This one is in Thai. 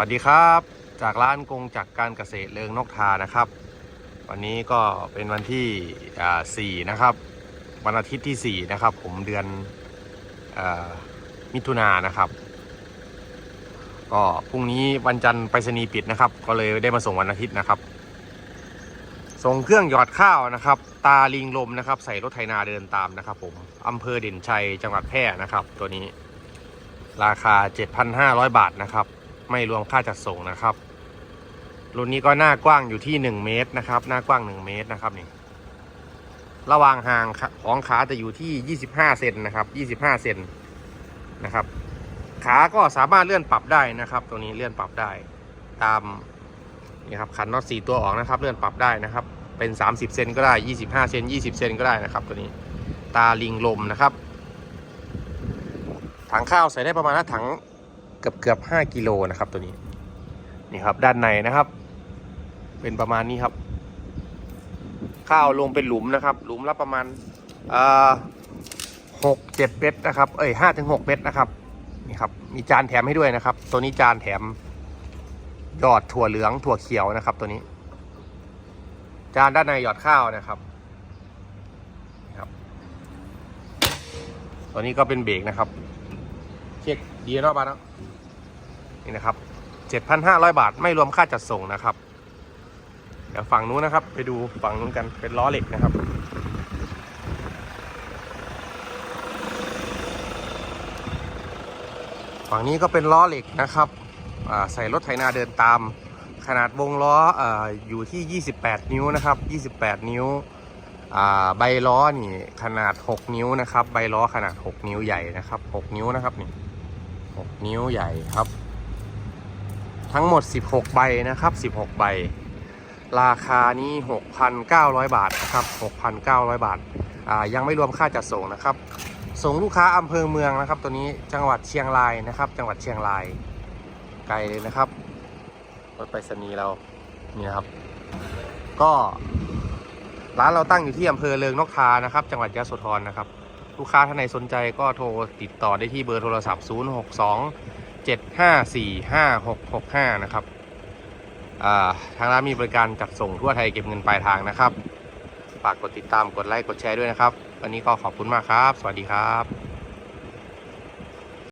วัสดีครับ จากร้านกงจากการเกษตรเลิงนกทานะครับ วันนี้ก็เป็นวันที่อ่าสี่นะครับ วันอาทิตย์ที่ 4 นะครับ ผมเดือนอมิถุนายนนะครับ ก็พรุ่งนี้วันจันทร์ไปรษณีย์ปิดนะครับ ก็เลยได้มาส่งวันอาทิตย์นะครับ ส่งเครื่องหยอดข้าวนะครับ ตาลิงลมนะครับ ใส่รถไถนาเดินตามนะครับ ผมอำเภอเด่นชัยจังหวัดแพร่นะครับ ตัวนี้ ราคา 7,500 บาทนะครับ ไม่รวมค่าจัดส่งนะครับ รุ่นนี้ก็หน้ากว้างอยู่ที่ 1 เมตรนะครับ หน้ากว้าง 1 เมตรนะครับนี่ ระหว่างห่างของขาจะอยู่ที่ 25 เซนนะครับ25 เซนนะครับ ขาก็สามารถเลื่อนปรับได้นะครับ ตัวนี้เลื่อนปรับได้ตามนี่ครับขันน็อตสี่ตัวออกนะครับ เลื่อนปรับได้นะครับ เป็น 30 เซนก็ได้ 25 เซน20 เซนก็ได้นะครับ ตัวนี้ ตาลิงลมนะครับ ถังข้าวใส่ได้ประมาณถัง เกือบเกือบห้ากิโลนะครับตัวนี้ นี่ครับด้านในนะครับ เป็นประมาณนี้ครับ ข้าวลงเป็นหลุมนะครับ หลุมละประมาณหกเจ็ดเมตรนะครับ เอ้ยห้าถึงหกเมตรนะครับนี่ครับ มีจานแถมให้ด้วยนะครับ ตัวนี้จานแถมหยอดถั่วเหลืองถั่วเขียวนะครับ ตัวนี้ จานด้านในหยอดข้าวนะครับครับ ตัวนี้ก็เป็นเบรกนะครับ เช็คดีเนาะบ้านเนาะนี่นะครับ7,500 บาทไม่รวมค่าจัดส่งนะครับ เดี๋ยวฝั่งนู้นนะครับ ไปดูฝั่งนู้นกันเป็นล้อเหล็กนะครับฝั่งนี้ก็เป็นล้อเหล็กนะครับใส่รถไถนาเดินตาม ขนาดวงล้อออยู่ที่ 28 นิ้วนะครับ 28 นิ้วใบล้อนี่ขนาด 6 นิ้วนะครับ ใบล้อขนาด 6 นิ้วใหญ่นะครับ 6 นิ้วนะครับนี่ 6 นิ้วใหญ่ครับ ทั้งหมด 16 ใบนะครับ 16 ใบ ราคานี้ 6,900 บาทนะครับ 6,900 บาทอ่ายังไม่รวมค่าจัดส่งนะครับ ส่งลูกค้าอำเภอเมืองนะครับ ตัวนี้จังหวัดเชียงรายนะครับ จังหวัดเชียงราย ไกลเลยนะครับรถไปรษณีย์เรานี่ครับ ก็ร้านเราตั้งอยู่ที่อำเภอเริงนกทานะครับ จังหวัดยะโสธรนะครับ ลูกค้าท่านไหนสนใจก็โทรติดต่อได้ที่เบอร์โทรศัพท์ 0 6 2 7 5 4 5 6 6 5 นะครับทางร้านมีบริการจัดส่งทั่วไทยเก็บเงินปลายทางนะครับ ฝากกดติดตามกดไลค์กดแชร์ด้วยนะครับ วันนี้ก็ขอบคุณมากครับ สวัสดีครับ